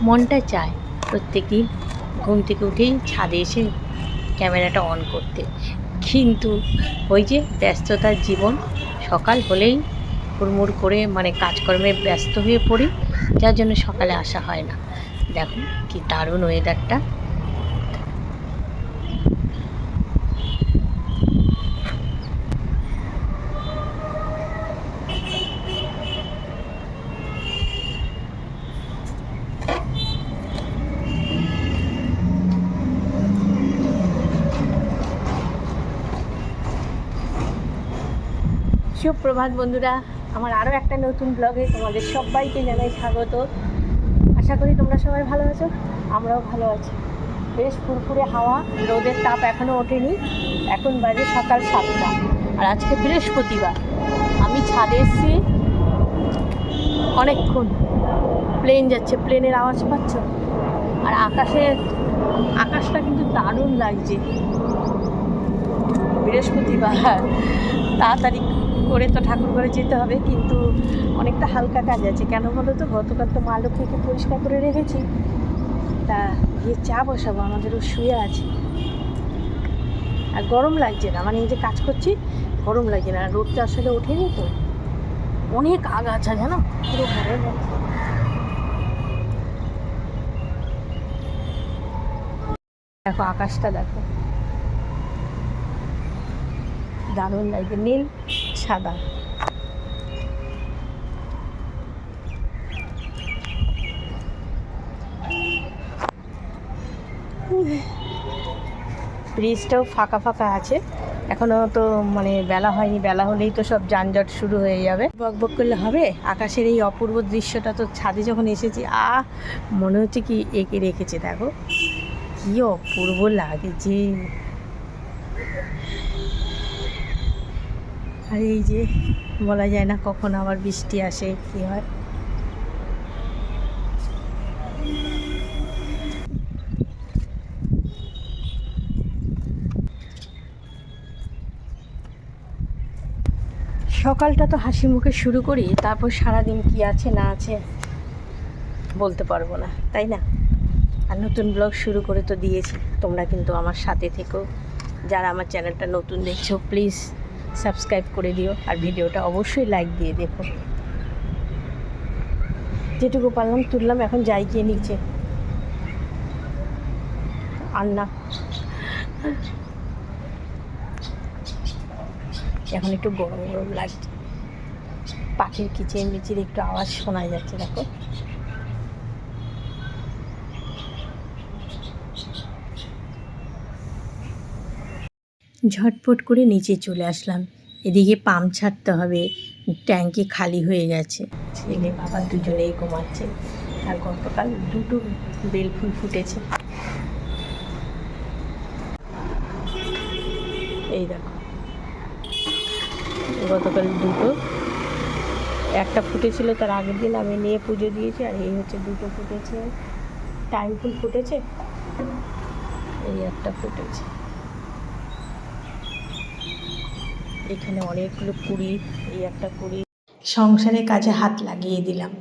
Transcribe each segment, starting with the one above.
মনটা চায় প্রত্যেক দিন ঘুম থেকে উঠেই ছাদে এসে ক্যামেরাটা অন করতে। কিন্তু ওই যে ব্যস্ততার জীবন, সকাল হলেই হুড়মুড় করে মানে কাজকর্মে ব্যস্ত হয়ে পড়ি, যার জন্য সকালে আসা হয় না। দেখো কি দারুণ ওয়েদারটা সুপ্রভাত বন্ধুরা, আমার আরও একটা নতুন ব্লগে তোমাদের সবাইকে জানাই স্বাগত। আশা করি তোমরা সবাই ভালো আছো, আমরাও ভালো আছি। বেশ ফুরফুরে হাওয়া, রোদের তাপ এখনও ওঠেনি, এখন বাজে সকাল সাতটা। আর আজকে বৃহস্পতিবার, আমি ছাদে এসেছি, অনেকক্ষণ। প্লেন যাচ্ছে প্লেনের আওয়াজ পাচ্ছ? আর আকাশে, আকাশটা কিন্তু দারুণ লাগছে। বৃহস্পতিবার, তাড়াতাড়ি করে তো ঠাকুর ঘরে যেতে হবে, কিন্তু অনেকটা হালকা কাজ আছে। কেন বলো তো? গতকাল তো মা লক্ষ্মীকে পরিষ্কার করে রেখেছি। তা গিয়ে চা বসাবো, আমাদেরও শুয়ে আছে। আর গরম লাগছে না মানে এই যে কাজ করছি, গরম লাগছে না। রোদটা আসলে ওঠেনি তো। অনেক আগাছা, জানো? পুরো গেছে দেখো, আকাশটা দেখো। দারুণ লাগছে, নীল। সাদা। ব্রিজটাও ফাঁকা ফাঁকা আছে। এখনও তো মানে বেলা হয়নি, বেলা হলেই তো সব যানজট শুরু হয়ে যাবে। বক বক করলে হবে? আকাশের এই অপূর্ব দৃশ্যটা তো ছাদে যখন এসেছি আ মনে হচ্ছে কি এঁকে রেখেছে, দেখো। কি অপূর্ব লাগছে আর এই যে বলা যায় না কখন আবার বৃষ্টি আসে, কি হয়? সকালটা তো হাসি মুখে শুরু করি, তারপর সারাদিন কি আছে না আছে বলতে পারব না, তাই না? আর নতুন ব্লগ শুরু করে তো দিয়েছি, তোমরা কিন্তু আমার সাথে থেকো। যারা আমার চ্যানেলটা নতুন দেখছ প্লিজ সাবস্ক্রাইব করে দিও আর ভিডিওটা অবশ্যই লাইক দিয়ে দেখো। যেটুকু পারলাম তুললাম, এখন যাই গিয়ে নিচে। আর না এখন একটু গরম গরম লাগছে। পাখির কিচির মিচির একটু আওয়াজ শোনা যাচ্ছে, দেখো। ঝটপট করে নিচে চলে আসলাম। এদিকে পাম্প ছাড়তে হবে। ট্যাঙ্কি খালি হয়ে গেছে। ছেলে বাবা দুজনেই ঘুমাচ্ছে। আর গতকাল দুটো বেল ফুল ফুটেছে। এই দেখো। গতকাল দুটো। একটা ফুটেছিল তার আগের দিন আমি নিয়ে পুজো দিয়েছি আর এই হচ্ছে দুটো ফুটেছে। টাইম ফুল ফুটেছে? এই একটা ফুটেছে। এখানে অনেকগুলো কুড়ি, এই একটা কুড়ি। সংসারের কাজে হাত লাগিয়ে দিলাম।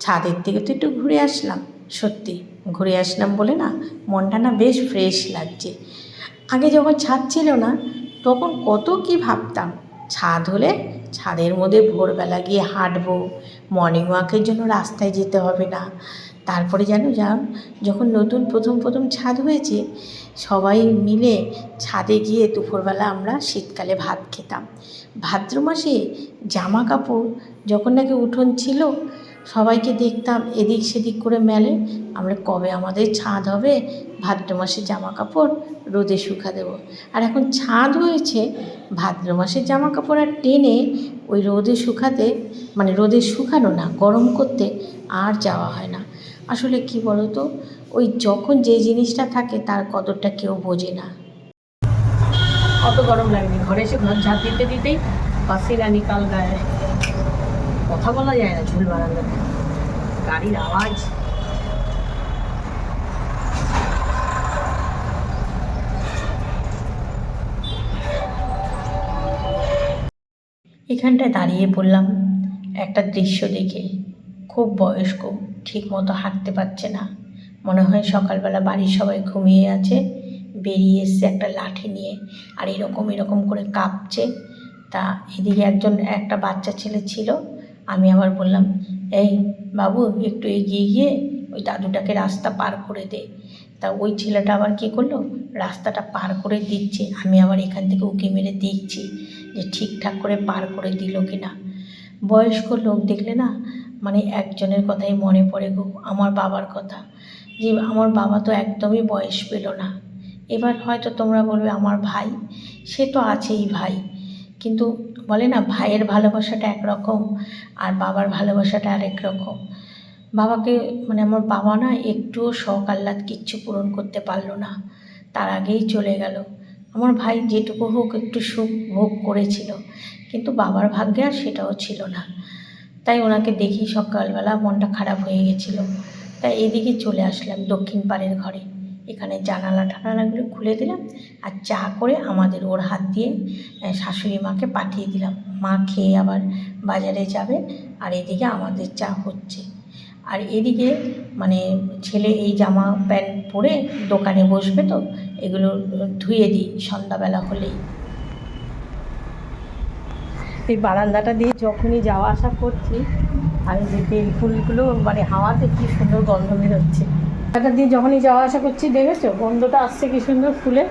ছাদের থেকে তো একটু ঘুরে আসলাম, সত্যি। ঘুরে আসলাম বলে না, মনটা না বেশ ফ্রেশ লাগছে। আগে যখন ছাদ ছিল না, তখন কত কি ভাবতাম, ছাদ হলে ছাদের মধ্যে ভোরবেলা গিয়ে হাঁটবো মর্নিং ওয়াকের জন্য রাস্তায় যেতে হবে না। তারপরে জানো যা যখন নতুন প্রথম প্রথম ছাদ হয়েছে, সবাই মিলে ছাদে গিয়ে দুপুরবেলা আমরা শীতকালে ভাত খেতাম। ভাদ্র মাসে জামা কাপড় যখন নাকি উঠোন ছিল, সবাইকে দেখতাম এদিক সেদিক করে মেলে। আমরা কবে আমাদের ছাদ হবে? ভাদ্র মাসে জামা কাপড় রোদে শুকা দেবো। আর এখন ছাদ হয়েছে, ভাদ্র মাসের জামা কাপড় আর টেনে ওই রোদে শুকাতে মানে রোদে শুকানো না, গরম করতে আর যাওয়া হয় না। আসলে কি বলো তো ওই যখন যে জিনিসটা থাকে তার কদরটা কেউ বোঝে না। অত গরম লাগেনি। ঘরে এসে ঘর ঝাঁট দিতে দিতেই পাশিরা কাল গায়ে কথা বলা যায় না ঝুল বারান্দাতে গাড়ির আওয়াজ। এখানটায় দাঁড়িয়ে পড়লাম একটা দৃশ্য দেখে। খুব বয়স্ক। ঠিক মতো হাঁটতে পারছে না। মনে হয় সকালবেলা বাড়ির সবাই ঘুমিয়ে আছে। বেরিয়ে এসছে একটা লাঠি নিয়ে আর এরকম এরকম করে কাঁপছে। তা এদিকে একজন একটা বাচ্চা ছেলে ছিল। আমি আবার বললাম, এই বাবু, একটু এগিয়ে গিয়ে ওই দাদুটাকে রাস্তা পার করে দে। তা ওই ছেলেটা আবার কী করল? রাস্তাটা পার করে দিচ্ছে। আমি আবার এখান থেকে উঁকি মেরে দেখছি যে ঠিকঠাক করে পার করে দিল কি না বয়স্ক লোক দেখলে না মানে একজনের কথাই মনে পড়ে গো, আমার বাবার কথা। যে আমার বাবা তো একদমই বয়স পেল না। এবার হয়তো তোমরা বলবে, আমার ভাই? সে তো আছেই ভাই। কিন্তু বলে না, ভাইয়ের ভালোবাসাটা একরকম আর বাবার ভালোবাসাটা আরেক রকম বাবাকে মানে আমার বাবা না একটুও শখ আহ্লাদ কিচ্ছু পূরণ করতে পারল না। তার আগেই চলে গেল। আমার ভাই যেটুকু হোক একটু সুখ ভোগ করেছিল, কিন্তু বাবার ভাগ্যে আর সেটাও ছিল না। তাই ওনাকে দেখি সকালবেলা মনটা খারাপ হয়ে গেছিল। তাই এদিকে চলে আসলাম দক্ষিণ পাড়ের ঘরে। এখানে জানালা টানালাগুলো খুলে দিলাম আর চা করে আমাদের ওর হাত দিয়ে শাশুড়ি মাকে পাঠিয়ে দিলাম। মা খেয়ে আবার বাজারে যাবে আর এদিকে আমাদের চা হচ্ছে। আর এদিকে মানে ছেলে এই জামা প্যান্ট পরে দোকানে বসবে তো, এগুলো ধুয়ে দিই সন্ধ্যাবেলা হলেই। এই বারান্দাটা দিয়ে যখনই যাওয়া আসা করছি আর এই যে বেল ফুলগুলো মানে হাওয়াতে কি সুন্দর গন্ধ বেরোচ্ছে। এটা দিয়ে যখনই যাওয়া আসা করছি, দেখেছ? গন্ধটা আসছে কি সুন্দর ফুলে,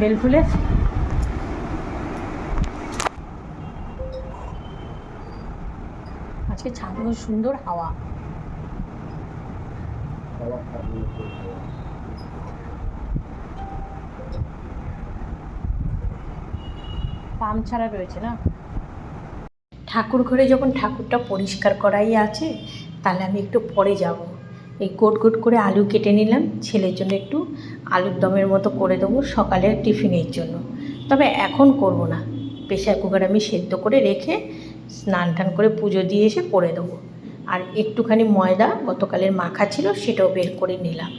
বেল ফুলের আজকে ছাদে সুন্দর হাওয়া। পাম ছাড়া রয়েছে না? ঠাকুর ঘরে যখন ঠাকুরটা পরিষ্কার করাই আছে, তাহলে আমি একটু পরে যাব। এই গোট গোট করে আলু কেটে নিলাম। ছেলের জন্য একটু আলুর দমের মতো করে দেবো সকালের টিফিনের জন্য। তবে এখন করব না। প্রেশার কুকার আমি সেদ্ধ করে রেখে স্নান টান করে পুজো দিয়ে এসে করে দেবো। আর একটুখানি ময়দা গতকালের মাখা ছিল, সেটাও বের করে নিলাম।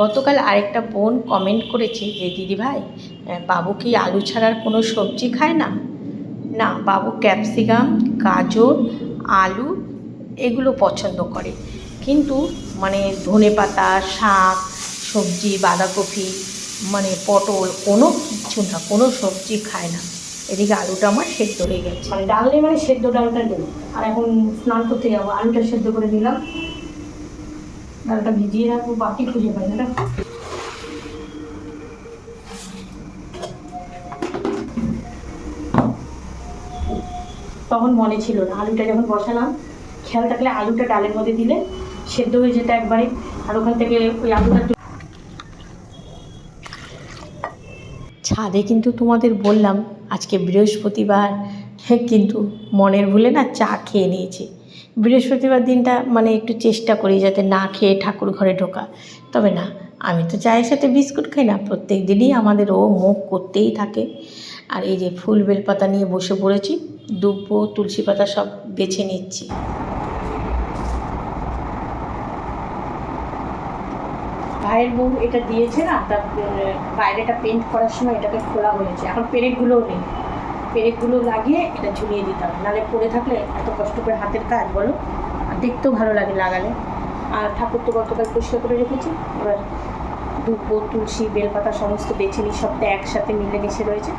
গতকাল আরেকটা বোন কমেন্ট করেছে যে দিদি ভাই বাবু কি আলু ছাড়ার কোনো সবজি খায় না? না, বাবু ক্যাপসিকাম, গাজর, আলু এগুলো পছন্দ করে। কিন্তু মানে ধনে পাতা, শাক, সবজি, বাঁধাকপি মানে পটল কোনো কিছু না, কোনো সবজি খায় না। এদিকে আলুটা আমার সেদ্ধ হয়ে গেছে। মানে ডাল মানে সেদ্ধ ডালটা নেই। আর এখন স্নান করতে যাব, আলুটা সেদ্ধ করে দিলাম ডালটা ভিজিয়ে রাখব, বাকি খুঁজে পাই না, দেখো। তখন মনে ছিল না, আলুটা যখন বসালাম, খেয়াল থাকলে আলুটা ডালের মধ্যে দিলে সেদ্ধ হয়ে যেত একবারে, আর ওখান থেকে ওই আলুটা ছাদে কিন্তু তোমাদের বললাম, আজকে বৃহস্পতিবার, কিন্তু মনের ভুলে না চা খেয়ে নিয়েছি। বৃহস্পতিবার দিনটা মানে একটু চেষ্টা করি যাতে না খেয়ে ঠাকুর ঘরে ঢোকা। তবে না, আমি তো চায়ের সাথে বিস্কুট খাই না, প্রত্যেক দিনই আমাদের ও মুখ করতেই থাকে। আর এই যে ফুল বেলপাতা নিয়ে বসে পড়েছি, দুব্বো, তুলসী পাতা সব বেছে নিচ্ছি। ভাইয়ের বউ এটা দিয়েছে না তার বাইরেটা পেন্ট করার সময় এটাকে খোলা হয়েছে। এখন পেরেকগুলোও নেই। পেরেকগুলো লাগিয়ে এটা ঝুলিয়ে দিতে হবে। নাহলে পরে থাকলে এত কষ্ট করে হাতের কাজ, বলো? আর দেখতেও ভালো লাগে লাগালে। আর ঠাকুর তো গতকাল পরিষ্কার করে রেখেছি। এবার দুব্ব তুলসী, বেলপাতা সমস্ত বেছে নিই সবটা একসাথে মিলে মিশে রয়েছে।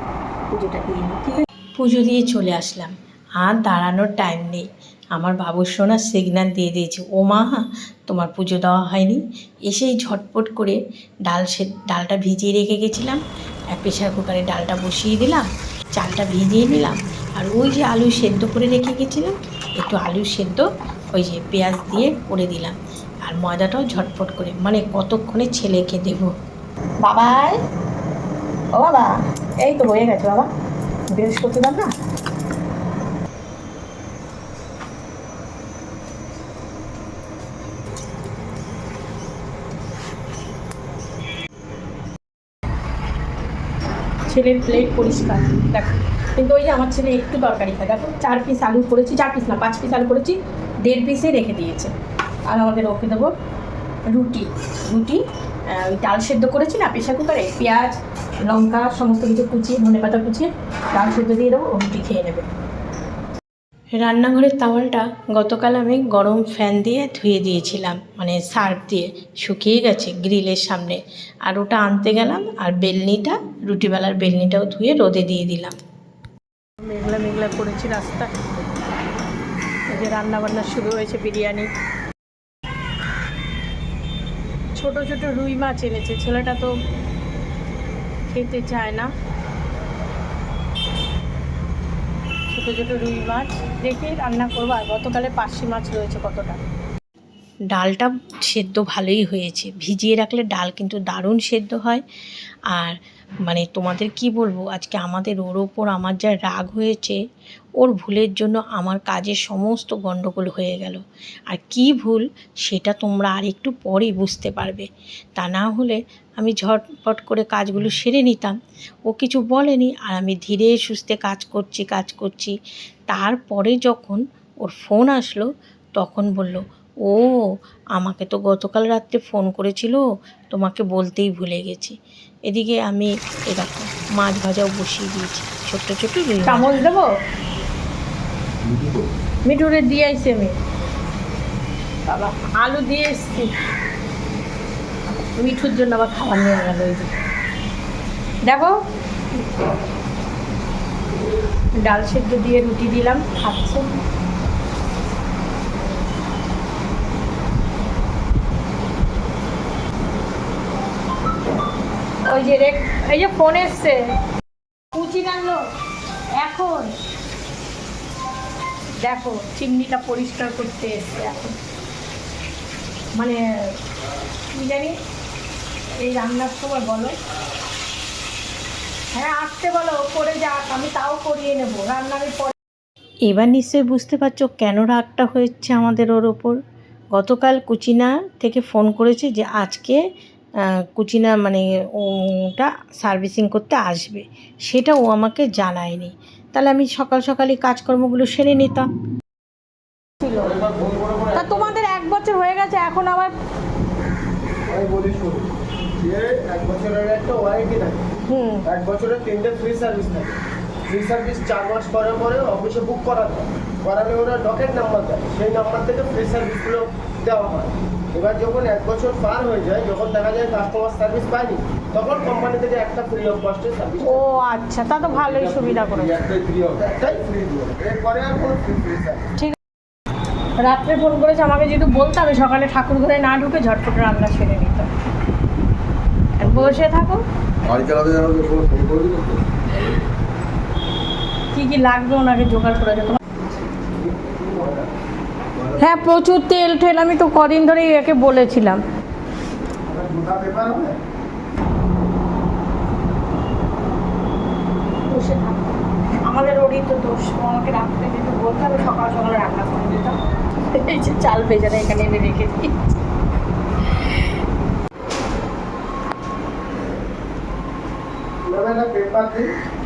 পুজোটা দিয়ে নিই ঠিক আছে? পুজো দিয়ে চলে আসলাম। আর দাঁড়ানোর টাইম নেই। আমার বাবুর সোনা সিগন্যাল দিয়ে দিয়েছে, ও মা, তোমার পুজো দেওয়া হয়নি। এসেই ঝটপট করে ডাল সে, ডালটা ভিজিয়ে রেখে গেছিলাম। প্রেশার কুকারে ডালটা বসিয়ে দিলাম। চালটা ভিজিয়ে নিলাম। আর ওই যে আলু সেদ্ধ করে রেখে গেছিলাম, একটু আলু সেদ্ধ, ওই যে পেঁয়াজ দিয়ে করে দিলাম। আর ময়দাটাও ঝটফট করে মানে কতক্ষণে ছেলেকে দেব? বাবা ও বাবা, এই তো হয়ে গেছে বাবা। বৃহস্পতিবার না? ছেলের প্লেট পরিষ্কার, দেখো। কিন্তু ওই যে আমার ছেলে একটু তরকারি খায়। দেখো, চার পিস আলু করেছি, চার পিস না, পাঁচ পিস আলু করেছি, দেড় পিসে রেখে দিয়েছে। আর আমাদের ওকে দেবো রুটি। রুটি ওই ডাল সেদ্ধ করেছি না, প্রেশার কুকারে, পেঁয়াজ, লঙ্কা, সমস্ত কিছু কুচিয়ে ধনে পাতা কুচিয়ে, ডাল সেদ্ধ দিয়ে দেবো রুটি খেয়ে নেবে। রান্নাঘরের তাওয়ালটা গতকাল আমি গরম ফ্যান দিয়ে ধুয়ে দিয়েছিলাম মানে সার্ফ দিয়ে। শুকিয়ে গেছে গ্রিলের সামনে। আর ওটা আনতে গেলাম আর বেলনিটা, রুটিবেলার বেলনিটাও ধুয়ে রোদে দিয়ে দিলাম। মেঘলা মেঘলা করেছি রাস্তা। এই যে রান্না বান্না শুরু হয়েছে বিরিয়ানি। ছোট ছোট রুই মাছ এনেছে। ছেলেটা তো খেতে চায় না। ছোটো ছোটো রুই মাছ দেখে রান্না করব, আর গতকালে পার্শি মাছ রয়েছে কতটা। ডালটা সেদ্ধ ভালোই হয়েছে। ভিজিয়ে রাখলে ডাল কিন্তু দারুণ সেদ্ধ হয়। আর মানে তোমাদের কি বলব, আজকে আমাদের ওর ওপর আমার যা রাগ হয়েছে ওর ভুলের জন্য আমার কাজের সমস্ত গণ্ডগোল হয়ে গেল। আর কি ভুল সেটা তোমরা আর একটু পরেই বুঝতে পারবে। তা না হলে আমি ঝটপট করে কাজগুলো সেরে নিতাম। ও কিছু বলেনি আর আমি ধীরে সুস্থে কাজ করছি কাজ করছি। তারপরে যখন ওর ফোন আসলো, তখন বলল, ও, আমাকে তো গতকাল রাত্রে ফোন করেছিল, তোমাকে বলতেই ভুলে গেছি। এদিকে আমি এরকম মাছ ভাজাও বসিয়ে দিয়েছি। ছোট্ট ছোট্ট দেবো? মিঠুরে দিয়ে আইসি আমি। বাবা, আলু দিয়ে এসছি। মিঠুর জন্য আবার খাবার নিয়ে গেল ওই যে। দেখো। ডাল সেদ্ধ দিয়ে রুটি দিলাম, খাচ্ছে। ওই যে রেক এই যে ফোন এসছে। কুচি রাখল এখন। দেখো, চিমনিটা পরিষ্কার করতে এসছে এখন। মানে কি জানি, এই রান্নার সময় বলো। হ্যাঁ আসতে বলো করে যাক, আমি তাও করিয়ে নেব। রান্নার পরে এবার নিশ্চয়ই বুঝতে পারছ কেন রাগটা হয়েছে আমাদের ওর ওপর। গতকাল কুচিনা থেকে ফোন করেছে যে আজকে কুচিনা মানে ওটা সার্ভিসিং করতে আসবে। সেটা ও আমাকে জানায়নি। তাহলে আমি সকাল সকালই কাজকর্মগুলো সেরে নিতাম। তা তোমাদের এক বছর হয়ে গেছে এখন আবার এক বছরের একটা ওয়ারেন্টি থাকে হুম। এক বছরের তিনটে ফ্রি সার্ভিস থাকে। ফ্রি সার্ভিস চার মাস পরে অফিসে বুক করা করালে ওরা ডকেট নাম্বার দেয় সেই নাম্বার থেকে ফ্রি সার্ভিসগুলো দেওয়া হয়। এবার যখন এক বছর পার হয়ে যায় যখন দেখা যায় কাস্টমার সার্ভিস পায়নি তখন কোম্পানি থেকে একটা ফ্রি অফ কস্টের সার্ভিস ও আচ্ছা তা তো ভালোই সুবিধা করেছে। একটাই ফ্রি অফ একটাই ফ্রি এরপরে আর কোনো ফ্রি ফ্রি ঠিক রাত্রে ফোন করেছে আমাকে যেহেতু বলতে হবে সকালে ঠাকুর ঘরে না ঢুকে ঝটপট রান্না সেরে নিতাম আর বসে থাকো। করে কি কি লাগবে ওনাকে জোগাড় করে যেত হ্যাঁ প্রচুর তেল ঠেল আমি তো কদিন ধরেই একে বলেছিলাম। আমাদের ওরই তো দোষ আমাকে রাত্রে যেতে বলতে হবে সকাল সকালে রান্না করে দিতাম এই যে চাল এখানে এনে রেখে দিই।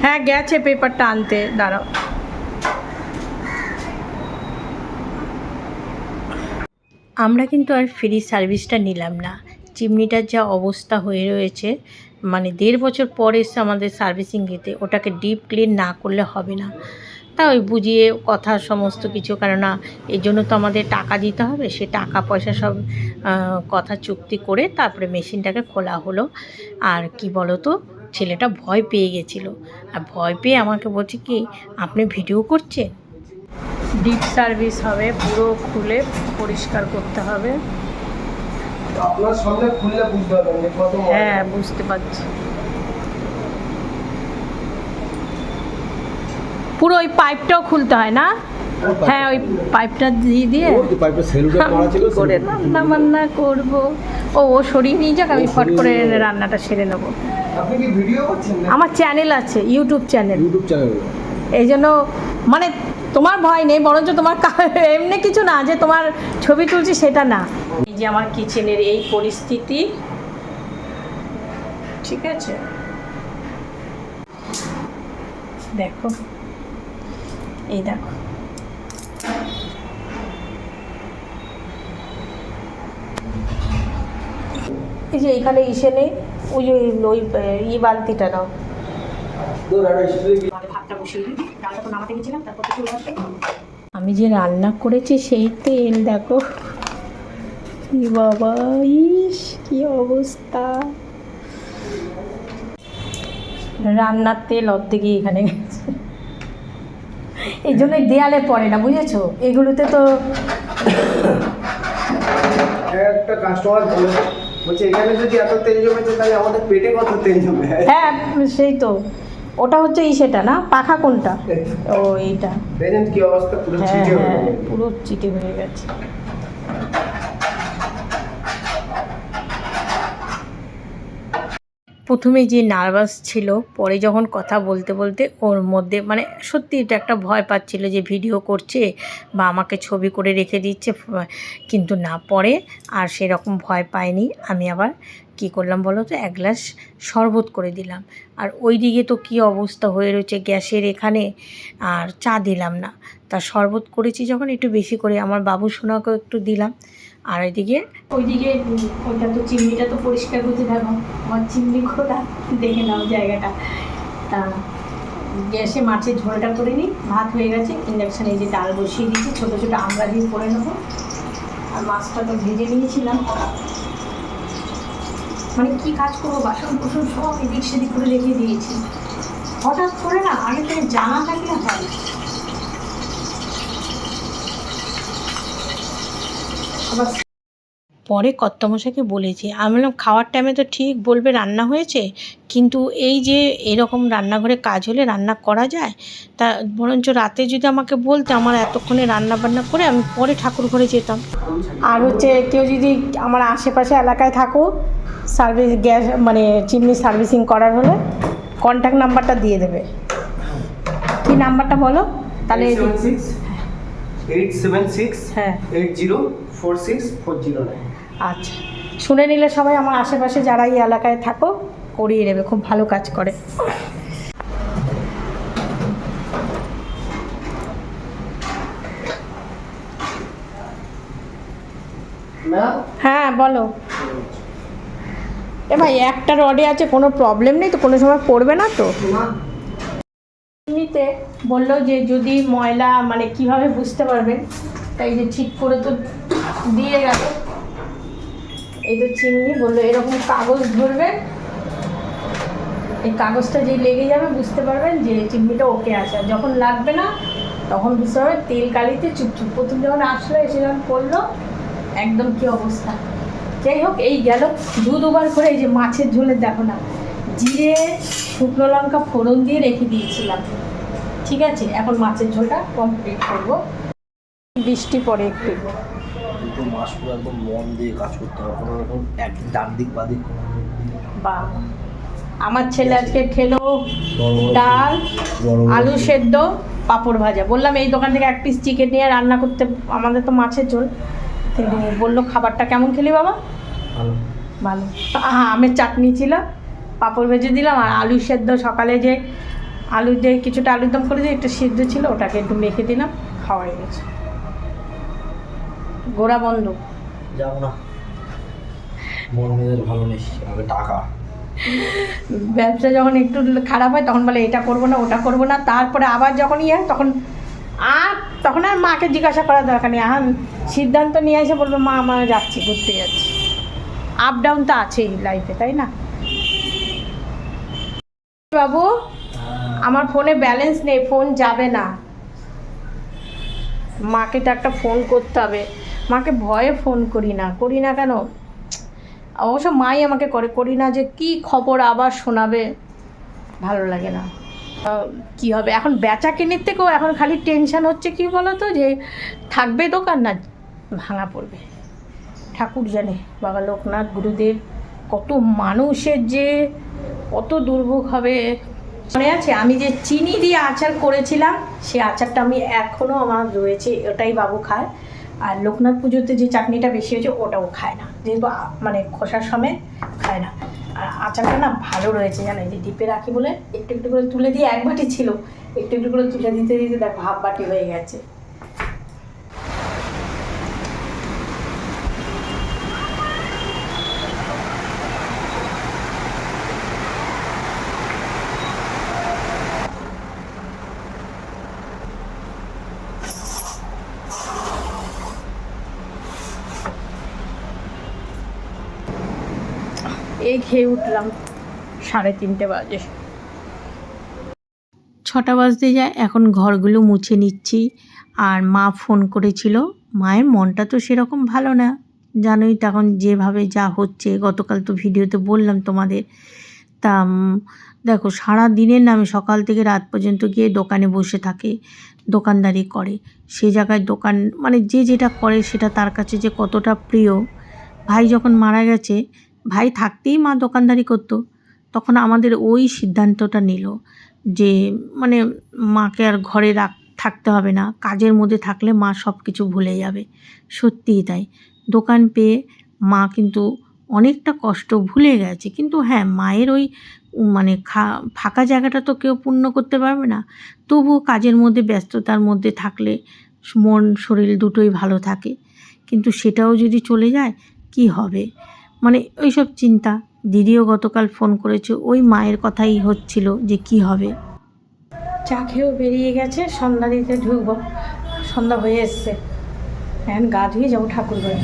হ্যাঁ গেছে পেপারটা আনতে দাঁড়াও। আমরা কিন্তু আর ফ্রি সার্ভিসটা নিলাম না। চিমনিটার যা অবস্থা হয়ে রয়েছে মানে দেড় বছর পর এসে আমাদের সার্ভিসিং দিতে, ওটাকে ডিপ ক্লিন না করলে হবে না। তা ওই বুঝিয়ে কথা সমস্ত কিছু, কেননা এর জন্য তো আমাদের টাকা দিতে হবে, সে টাকা পয়সা সব কথা চুক্তি করে তারপরে মেশিনটাকে খোলা হলো। আর কি বলো তো ছেলেটা ভয় পেয়ে গেছিল। আর ভয় পেয়ে আমাকে বলছে কি, আপনি ভিডিও করছেন? ডিপ সার্ভিস হবে পুরো খুলে পরিষ্কার করতে হবে। আপনার সামনে খুললে বুঝতে পারবেন কত হ্যাঁ বুঝতে পারছি। পুরো ওই পাইপটাও খুলতে হয় না? হ্যাঁ ওই পাইপটা দিয়ে দিয়ে। পাইপে মারা ছিল করে রান্না বান্না করব। ও ও সরিয়ে নিয়ে যাক আমি ফট করে রান্নাটা সেরে নেব। আপনি কি ভিডিও করছেন আমার চ্যানেল আছে ইউটিউব চ্যানেল ইউটিউব চ্যানেল এই জন্য মানে তোমার ভয় নেই, বরঞ্চ তোমার এমনি কিছু না, যে তোমার ছবি তুলছি সেটা না। এই যে আমার কিচেনের এই পরিস্থিতি, ঠিক আছে? দেখো, এই দেখো। এই যে এইখানে ইসে নেই, ওই ওই ই বালতিটা নাও দূর আর স্ট্রিক আমাদের ভাতটা বসিয়ে দিই ডালটা তো নামাতে গেছিলাম তারপর তো চলে আসবে আমি যে রান্না করেছি সেই তেল দেখো। ই বাবা ইস কি অবস্থা। রান্নার তেল অর্ধেকই এখানে গেছে। এই জন্যই দেয়ালে পড়ে না বুঝেছ? এগুলোতে তো একটা কাস্টমার বলে বলছে এখানে যদি এত তেল জমেছে তাহলে আমাদের পেটে কত তেল জমে? হ্যাঁ সেই তো। ওটা হচ্ছে ই সেটা না? পাখা কোনটা? ও এইটা। দেখেন কি অবস্থা পুরো হ্যাঁ ছিটে হয়ে হ্যাঁ গেছে। পুরো চিটে হয়ে গেছে। প্রথমে যে নার্ভাস ছিল পরে যখন কথা বলতে বলতে ওর মধ্যে মানে সত্যি এটা একটা ভয় পাচ্ছিল যে ভিডিও করছে বা আমাকে ছবি করে রেখে দিচ্ছে কিন্তু না পরে আর সেরকম ভয় পাইনি। আমি আবার কি করলাম বলো তো? এক গ্লাস শরবত করে দিলাম। আর ওই দিকে তো কী অবস্থা হয়ে রয়েছে গ্যাসের এখানে? আর চা দিলাম না। তা শরবত করেছি যখন একটু বেশি করে, আমার বাবু সোনাকেও একটু দিলাম। আর ওইদিকে ওইদিকে ওইটা তো চিমনিটা তো পরিষ্কার করতে থাকো আমার চিমনি খোলা, দেখে নাও জায়গাটা। তা গ্যাসে মাছের ঝোলটা করে নিই। ভাত হয়ে গেছে ইন্ডাকশানে যে ডাল বসিয়ে দিয়েছি। ছোটো ছোটো আমরা দিয়ে করে নেব। আর মাছটা তো ভেজে নিয়েছিলাম। মানে কি কাজ করব? বাসন কুসন সব এদিক সেদিক করে রেখে দিয়েছি। হঠাৎ করে না আগে থেকে জানা থাকলে হয়। আবার পরে কর্তমশাকে বলেছি। আমি বললাম খাওয়ার টাইমে তো ঠিক বলবে রান্না হয়েছে কিন্তু এই যে এরকম রান্নাঘরে কাজ হলে রান্না করা যায় তা বরঞ্চ রাতে যদি আমাকে বলতে আমার এতক্ষণে রান্না বান্না করে আমি পরে ঠাকুর ঘরে যেতাম। আর হচ্ছে কেউ যদি আমার আশেপাশে এলাকায় থাকো সার্ভিস গ্যাস মানে চিমনি সার্ভিসিং করার হলে কন্ট্যাক্ট নাম্বারটা দিয়ে দেবে। কি নাম্বারটা বলো? তাহলে এইট সেভেন সিক্স হ্যাঁ। Eight zero four six four zero nine আচ্ছা। শুনে নিলে সবাই আমার আশেপাশে যারা এই এলাকায় থাকো করিয়ে নেবে খুব ভালো কাজ করে। হ্যাঁ বলো। এ ভাই একটা রডে আছে কোনো প্রবলেম নেই তো? কোনো সময় পড়বে না তো? এমনিতে বলল যে যদি ময়লা মানে কীভাবে বুঝতে পারবেন তাই যে ঠিক করে তো দিয়ে গেল। এই তো চিমনি বলল, এরকম কাগজ ধরবেন এই কাগজটা যেই লেগে যাবে, বুঝতে পারবেন যে চিমনিটা ওকে আর যখন লাগবে না, তখন বুঝতে পারবেন তেল কালিতে চুপচুপ প্রথম যখন আসলো, এসে যখন পড়ল, একদম কি অবস্থা। যাই হোক, এই গেল। দু দুবার করে এই যে মাছের ঝোলের দেখো না, জিরে, শুকনো লঙ্কা ফোড়ন দিয়ে রেখে দিয়েছিলাম। ঠিক আছে? এখন মাছের ঝোলটা কমপ্লিট করব। বৃষ্টি পড়ে একটু। দুটো মাস পুরো একদম মন দিয়ে কাজ করতে হবে। কোনো রকম এক ডান দিক বা দিক। বা আমার ছেলে আজকে খেলো ডাল আলু সেদ্ধ পাঁপড় ভাজা। বললাম এই দোকান থেকে এক পিস চিকেন নিয়ে রান্না করতে আমাদের তো মাছের ঝোল। কিন্তু বলল খাবারটা কেমন খেলি বাবা? ভালো। ভালো। হ্যাঁ আমের চাটনি ছিল পাঁপড় ভেজে দিলাম আর আলু সেদ্ধ সকালে যে আলু যে কিছুটা আলুর দম করে দিয়ে একটু সেদ্ধ ছিল ওটাকে একটু মেখে দিলাম খাওয়া হয়ে গেছে। গোড়া বন্ধ। যাব না। মন মেজাজ ভালো নেই আগে টাকা। ব্যবসা যখন একটু খারাপ হয় তখন বলে এটা করব না ওটা করব না। তারপরে আবার যখন ইয়ে তখন আর তখন আর মাকে জিজ্ঞাসা করার দরকার নেই। এখন সিদ্ধান্ত নিয়ে এসে বলব মা আমরা যাচ্ছি ঘুরতে যাচ্ছি। আপ ডাউন তো আছেই লাইফে তাই না? বাবু আমার ফোনে ব্যালেন্স নেই ফোন যাবে না। মাকে তো একটা ফোন করতে হবে। মাকে ভয়ে ফোন করি না করি না কেন? অবশ্য মাই আমাকে করে, করি না যে কি খবর আবার শোনাবে। ভালো লাগে না। কি হবে? এখন বেচা কেনের থেকেও এখন খালি টেনশন হচ্ছে কি বলো তো যে থাকবে দোকান না ভাঙা পড়বে। ঠাকুর জানে, বাবা লোকনাথ, গুরুদেব, কত মানুষের যে কত দুর্ভোগ হবে। মনে আছে? আমি যে চিনি দিয়ে আচার করেছিলাম সেই আচারটা আমি এখনও আমার রয়েছে ওটাই বাবু খায়। আর লোকনাথ পুজোতে যে চাটনিটা বেশি হয়েছে, ওটাও খায় না। যেহেতু মানে খোসার সময় খায় না। আর আচারটা না ভালো রয়েছে, জানো যে ডিপে রাখি বলে একটু একটু করে তুলে দিয়ে এক বাটি ছিল, একটু একটু করে তুলে দিতে দিতে দেখ ভাব বাটি হয়ে গেছে এই খেয়ে উঠলাম, সাড়ে তিনটে বাজে। ছটা বাজতে যায়, এখন ঘরগুলো মুছে নিচ্ছি। আর মা ফোন করেছিল, মায়ের মনটা তো সেরকম ভালো না। জানোই তখন যেভাবে যা হচ্ছে, গতকাল তো ভিডিওতে বললাম তোমাদের। তা দেখো, সারা দিনের নামে সকাল থেকে রাত পর্যন্ত গিয়ে দোকানে বসে থাকে, দোকানদারি করে। সে জায়গায় দোকান মানে যে যেটা করে সেটা তার কাছে যে কতটা প্রিয়। ভাই যখন মারা গেছে ভাই থাকতেই মা দোকানদারি করতো। তখন আমাদের ওই সিদ্ধান্তটা নিল যে মানে মাকে আর ঘরে রাখ, থাকতে হবে না। কাজের মধ্যে থাকলে মা সব কিছু ভুলে যাবে। সত্যিই তাই। দোকান পেয়ে মা কিন্তু অনেকটা কষ্ট ভুলে গেছে। কিন্তু হ্যাঁ মায়ের ওই মানে খা, ফাঁকা জায়গাটা তো কেউ পূর্ণ করতে পারবে না। তবুও কাজের মধ্যে, ব্যস্ততার মধ্যে থাকলে মন, শরীর দুটোই ভালো থাকে। কিন্তু সেটাও যদি চলে যায়, কি হবে? মানে ওইসব চিন্তা। দিদিও গতকাল ফোন করেছে, ওই মায়ের কথাই হচ্ছিল যে কি হবে। চা খেয়েও বেরিয়ে গেছে, সন্ধ্যা দিতে ঢুকবো। সন্ধ্যা হয়ে এসছে। এখন গা ধুয়ে যাব ঠাকুর ঘরে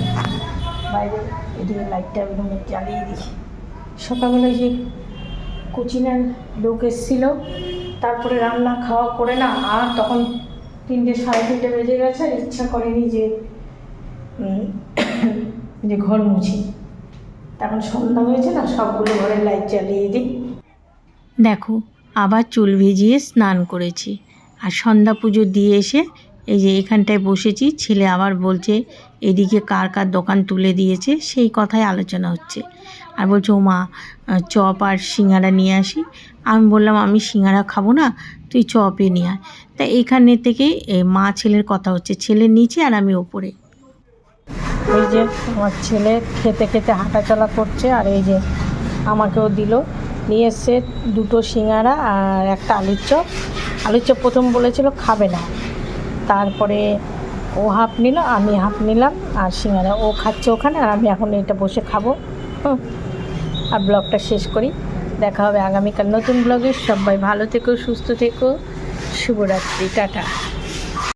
বাইরে এদিকে লাইটটা রুমে জ্বালিয়ে দিই সকালবেলা যে কোচিনের লোক এসেছিল, তারপরে রান্না খাওয়া করে না, আর তখন তিনটে সাড়ে তিনটে বেজে গেছে, ইচ্ছা করেনি যে যে ঘর মুছি। তখন সন্ধ্যা হয়েছে না, সবগুলো ঘরের লাইট জ্বালিয়ে দিই। দেখো, আবার চুল ভিজিয়ে স্নান করেছি। আর সন্ধ্যা পুজো দিয়ে এসে এই যে এখানটায় বসেছি, ছেলে আবার বলছে, এদিকে কার কার দোকান তুলে দিয়েছে? সেই কথাই আলোচনা হচ্ছে। আর বলছে ও মা চপ আর সিঙ্গারা নিয়ে আসি। আমি বললাম, আমি সিঙ্গারা খাব না, তুই চপে নিয়ে আয়। তা এখানে থেকে মা ছেলের কথা হচ্ছে, ছেলে নিচে আর আমি ওপরে। এই যে আমার ছেলে খেতে খেতে হাঁটাচলা করছে আর এই যে আমাকেও দিল। নিয়ে এসছে দুটো সিঙ্গারা আর একটা আলুর চপ। আলুর চপ প্রথম বলেছিল খাবে না। তারপরে ও হাফ নিল, আমি হাফ নিলাম আর সিঙ্গারা ও খাচ্ছে ওখানে আর আমি এখন এটা বসে খাব। হুম। আর ব্লগটা শেষ করি। দেখা হবে আগামীকাল নতুন ব্লগে। সবাই ভালো থেকো, সুস্থ থেকো। শুভরাত্রি, টাটা।